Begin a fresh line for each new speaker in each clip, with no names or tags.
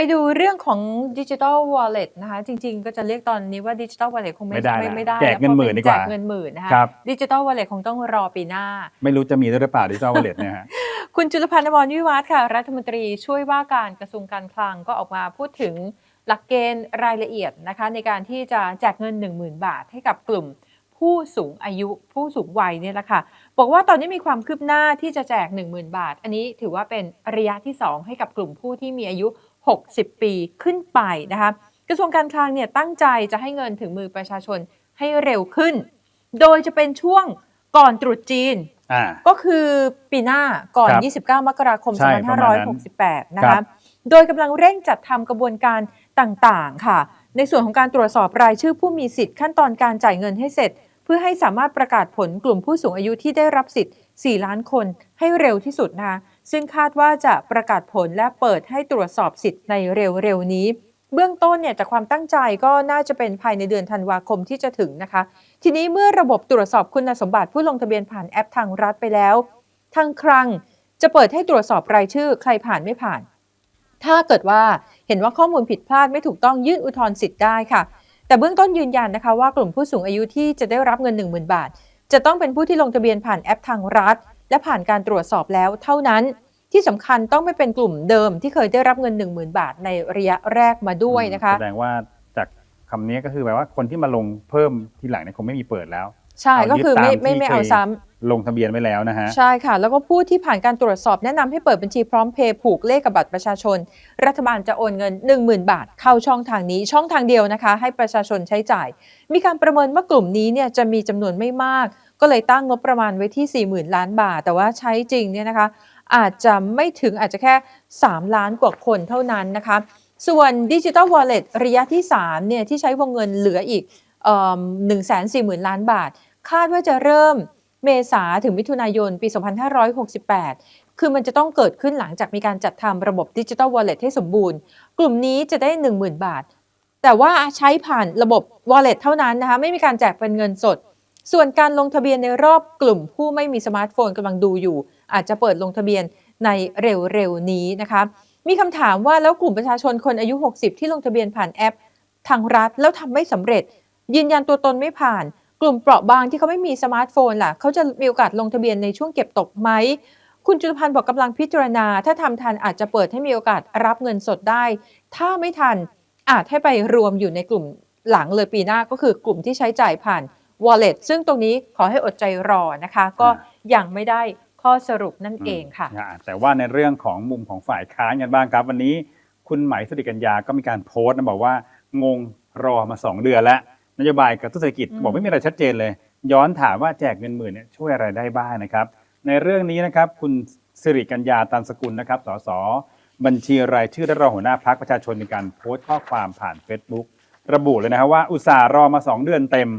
ไปดูเรื่องของดิจิ t a ลวอลเล็ตนะคะ จริงๆ ก็จะเรียกตอนนี้ว่าดิจิ t a ลวอลเล็ตคงไม่
ไม่ได้
ไม่
ละ
ไม่ได้
แจกเงินหมื่นดีกว่า
แจกเงินหมื่นนะคะ
ครับ
ดิจิ t a ลวอลเล็ตคงต้องรอปีหน้า
ไม่รู้จะมีด้วยหรือเปล่าดิจิทัลวอลเล็ตเนี่ยฮะ
คุณจุลพันธ์อมรวิวัฒน์ค่ะ รัฐมนตรีช่วยว่าการกระทรวงการคลังก็ออกมาพูดถึงหลักเกณฑ์รายละเอียดนะคะ ในการที่จะแจกเงิน 10,000 บาทให้กับกลุ่มผู้สูงอายุผู้สูงวัยเนี่ยแหละค่ะ บอกว่าตอนนี้มีความคืบหน้าที่จะแจก 10,000 บาท อันนี้ถือว่าเป็นระยะที่ 2 ให้กับกลุ่มผู้ที่มีอายุ 60 ปีขึ้นไปนะคะกระทรวงการคลังเนี่ยตั้งใจจะให้เงินถึงมือประชาชนให้เร็วขึ้น โดยจะเป็นช่วงก่อนตรุษจีน
อ่า
ก็คือปีหน้าก่อน
ครับ
29 มกราคม
ใช่ประมาณนั้น
2568 นะ
ครั
คะ
บ
โดยกำลังเร่งจัดทำกระบวนการต่างๆ ค่ะ ในส่วนของการตรวจสอบรายชื่อผู้มีสิทธิ์ขั้นตอนการจ่ายเงินให้เสร็จ เพื่อให้สามารถประกาศผลกลุ่มผู้สูงอายุที่ได้รับสิทธิ์ 4 ล้านคนให้เร็วที่สุดนะคะ ซึ่งคาดว่าจะประกาศผลและเปิดให้ตรวจสอบสิทธิ์ในเร็วๆนี้ เบื้องต้นเนี่ยจากความตั้งใจก็น่าจะเป็นภายในเดือนธันวาคมที่จะถึงนะคะ ทีนี้เมื่อระบบตรวจสอบคุณสมบัติผู้ลงทะเบียนผ่านแอปทางรัฐไปแล้ว ทางคลังจะเปิดให้ตรวจสอบรายชื่อใครผ่านไม่ผ่าน ถ้าเกิดว่าเห็นว่าข้อมูลผิดพลาดไม่ถูกต้องยื่นอุทธรณ์สิทธิ์ได้ค่ะ แต่เบื้องต้นยืนยันนะคะว่ากลุ่มผู้สูงอายุที่จะได้รับเงิน 10,000 บาท จะต้องเป็นผู้ที่ลงทะเบียนผ่านแอปทางรัฐ และผ่านการตรวจสอบแล้วเท่านั้น ที่สำคัญต้องไม่เป็นกลุ่มเดิมที่เคยได้รับเงิน 10,000 บาทในระยะแรกมาด้วยนะคะ
แสดงว่าจากคำนี้ก็คือแปลว่าคนที่มาลงเพิ่มทีหลังเนี่ยคงไม่มีเปิดแล้ว
ใช่
เอายึด
ก็คือไม่
ตาม
ไม่
ที่
ไม่เอา
เคย
ซ้ำ
ลงทะเบียนไว้แล้วนะฮะ
ใช่ค่ะ แล้วก็ผู้ที่ผ่านการตรวจสอบแนะนำให้เปิดบัญชีพร้อมเพย์ผูกเลขกับบัตรประชาชน รัฐบาลจะโอนเงิน 10,000 บาท เข้าช่องทางนี้ช่องทางเดียวนะคะ ให้ประชาชนใช้จ่าย มีการประเมินว่ากลุ่มนี้เนี่ยจะมีจำนวนไม่มาก ก็เลยตั้งงบประมาณไว้ที่ 40,000 ล้านบาท แต่ว่าใช้จริงเนี่ยนะคะ อาจจะไม่ถึงอาจจะแค่ 3 ล้านกว่าคนเท่านั้นนะคะ ส่วนดิจิ t a ลวอลเล็ตระยะที่3เนี่ยที่ใช้วงเงินเหลืออีก1 4 0 0 0 0 ล้านบาท คาดว่าจะเริ่ม เมษาถึงมิถุนายนปี 2568 คือมันจะต้องเกิดขึ้นหลังจากมีการจัดทำระบบดิจิ t a ลวอลเล็ตให้สมบูรณ์ กลุ่มนี้จะได้ 10,000 บาท แต่ว่าใช้ผ่านระบบ wallet เท่านั้นนะคะ ไม่มีการแจกเป็นเงินสด ส่วนการลงทะเบียนในรอบกลุ่มผู้ไม่มีสมาร์ทโฟนกำลังดูอยู่ อาจจะเปิดลงทะเบียนในเร็วๆนี้นะคะ มีคำถามว่าแล้วกลุ่มประชาชนคนอายุ 60 ที่ลงทะเบียนผ่านแอป ทางรัฐแล้วทำไม่สำเร็จ ยืนยันตัวตนไม่ผ่าน กลุ่มเปราะบางที่เขาไม่มีสมาร์ทโฟนล่ะเขาจะมีโอกาสลงทะเบียนในช่วงเก็บตกไหมคุณจุลพันธ์บอกกำลังพิจารณา ถ้าทำทันอาจจะเปิดให้มีโอกาสรับเงินสดได้ ถ้าไม่ทันอาจให้ไปรวมอยู่ในกลุ่มหลังเลยปีหน้าก็คือกลุ่มที่ใช้จ่ายผ่าน wallet ซึ่งตรงนี้ขอให้อดใจรอนะคะ ก็ยังไม่ได้ข้อสรุปนั่นเองค่ะ
แต่ว่าในเรื่องของมุมของฝ่ายค้านกันบ้างครับ วันนี้คุณไหมสุริกัญญาก็มีการโพสต์นะบอกว่างงรอมา 2 เดือนแล้ว นโยบายกระตุ้นเศรษฐกิจ
อืม
บอกไม่มีอะไรชัดเจนเลย ย้อนถามว่าแจกเงินหมื่นเนี่ยช่วยอะไรได้บ้างนะครับ ในเรื่องนี้นะครับคุณสิริกัญญาตันสกุลนะครับสสบัญชีรายชื่อและรองหัวหน้าพักประชาชนมีการโพสต์ข้อความผ่าน Facebook ระบุเลยนะครับว่าอุตส่าห์รอมา 2 เดือนเต็ม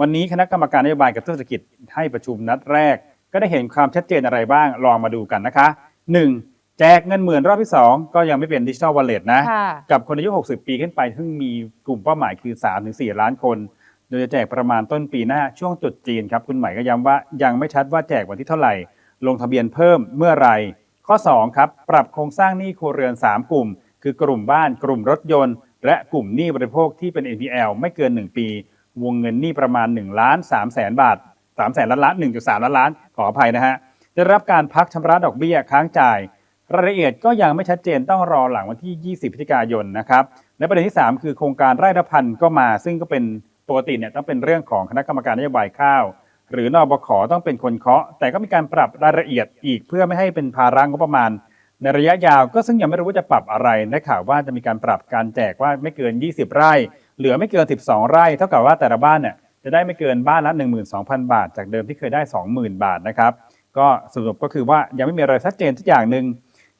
วันนี้คณะกรรมการนโยบายกระตุ้นเศรษฐกิจให้ประชุมนัดแรก ก็ได้เห็นความชัดเจนอะไรบ้างลองมาดูกันนะคะ 1. แจกเงินหมื่นรอบที่ 2 ก็ยังไม่เป็นดิจิทัลวอลเล็ตนะ
ค่ะ
กับคนอายุ 60 ปีขึ้นไป ซึ่งมีกลุ่มเป้าหมายคือ 3-4 ล้านคน โดยจะแจกประมาณต้นปีหน้าช่วงตรุษจีนครับ คุณใหม่ก็ย้ำว่ายังไม่ชัดว่าแจกวันที่เท่าไหร่ ลงทะเบียนเพิ่มเมื่อไหรข้อ 2 ครับ ปรับโครงสร้างหนี้ครัวเรือน 3 กลุ่ม คือกลุ่มบ้าน กลุ่มรถยนต์ และกลุ่มหนี้บริโภคที่เป็น NPL ไม่เกิน 1 ปี วงเงินหนี้ประมาณ1ล้าน3แสนบาท3แสนล้านล้าน1.3ล้านล้านขออภัยนะฮะจะรับการพักชำระดอกเบี้ยค้างจ่าย รายละเอียดก็ยังไม่ชัดเจนต้องรอหลังวันที่ 20พฤศจิกายนนะครับและประเด็นที่ 3 คือโครงการไร่ละพันธุ์ก็มา ซึ่งก็เป็นปกติเนี่ยต้องเป็นเรื่องของคณะกรรมการนโยบายข้าว หรือนอบขต้องเป็นคนเคาะ แต่ก็มีการปรับรายละเอียดอีกเพื่อไม่ให้เป็นภาระงบประมาณ ในระยะยาวก็ซึ่งยังไม่รู้ว่าจะปรับอะไรได้ข่าวว่าจะมีการปรับการแจกว่าไม่เกิน 20 ไร่ เหลือไม่เกิน 12 ไร่ เท่ากับว่าแต่ละบ้านเนี่ยจะได้ไม่เกินบ้านละ 12,000 บาท จากเดิมที่เคยได้ 20,000 บาทนะครับก็สรุปก็คือว่ายังไม่มีอะไรชัดเจนทุกอย่างหนึ่ง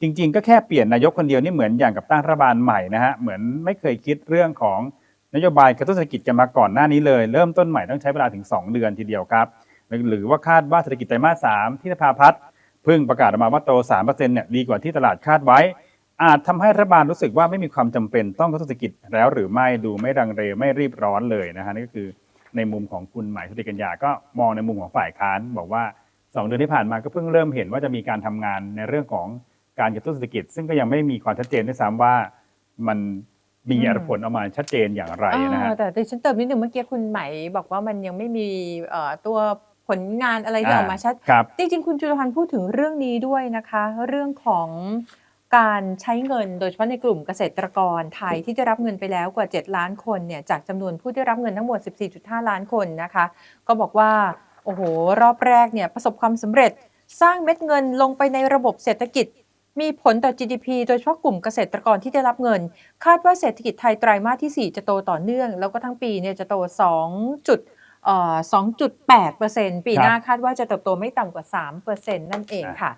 จริง ๆ ก็แค่เปลี่ยนนายกคนเดียวนี่เหมือนอย่างกับตั้งรัฐบาลใหม่นะฮะเหมือนไม่เคยคิดเรื่องของนโยบายกระตุ้นเศรษฐกิจกันมาก่อนหน้านี้เลย เริ่มต้นใหม่ต้องใช้เวลาถึง 2 เดือนทีเดียวครับ หรือว่าคาดว่าเศรษฐกิจไตรมาส3ที่สภาพัฒน์เพิ่งประกาศออกมาว่าโต3%เนี่ยดีกว่าที่ตลาดคาดไว้ อาจทำให้รัฐบาลรู้สึกว่าไม่มีความจำเป็นต้องกระตุ้นเศรษฐกิจแล้วหรือไม่ดูไม่รังเรไม่รีบร้อนเลยนะฮะนี่ก็คือในมุมของคุณหมายสุติกัญญาก็มองในมุมของฝ่ายค้านบอกว่า 2 เดือนที่ผ่านมาก็เพิ่งเริ่มเห็นว่าจะมีการทำงานในเรื่องของ การกระตุ้นเศรษฐกิจ ซึ่งก็ยังไม่มีความชัดเจนด้วยซ้ำว่ามันมี
อืม
อรผลออกมาชัดเจนอย่างไรนะฮะ
อ่าแต่ดิฉันเติมนิดนึงเมื่อกี้คุณไหมบอกว่ามันยังไม่มีเอ่อตัวผลงานอะไรที่ออกมาชัด
ครับ
จริงๆคุณจุลพันธ์พูดถึงเรื่องนี้ด้วยนะคะ เรื่องของการใช้เงินโดยเฉพาะในกลุ่มเกษตรกรไทยที่ได้รับเงินไปแล้วกว่า 7 ล้านคนเนี่ยจากจำนวนผู้ได้รับเงินทั้งหมด 14.5 ล้านคนนะคะ ก็บอกว่าโอ้โหรอบแรกเนี่ยประสบความสำเร็จสร้างเม็ดเงินลงไปในระบบเศรษฐกิจ มีผลต่อ GDP โดยเฉพาะกลุ่มเกษตรกรที่ได้รับเงิน คาดว่าเศรษฐกิจไทยไตรมาสที่ 4 จะโตต่อเนื่อง แล้วก็ทั้งปีเนี่ยจะโต 2 จุดเอ่อ2.8%ปีหน้าคาดว่าจะเติบโตไม่ต่ำกว่า 3%นั่นเองค่ะ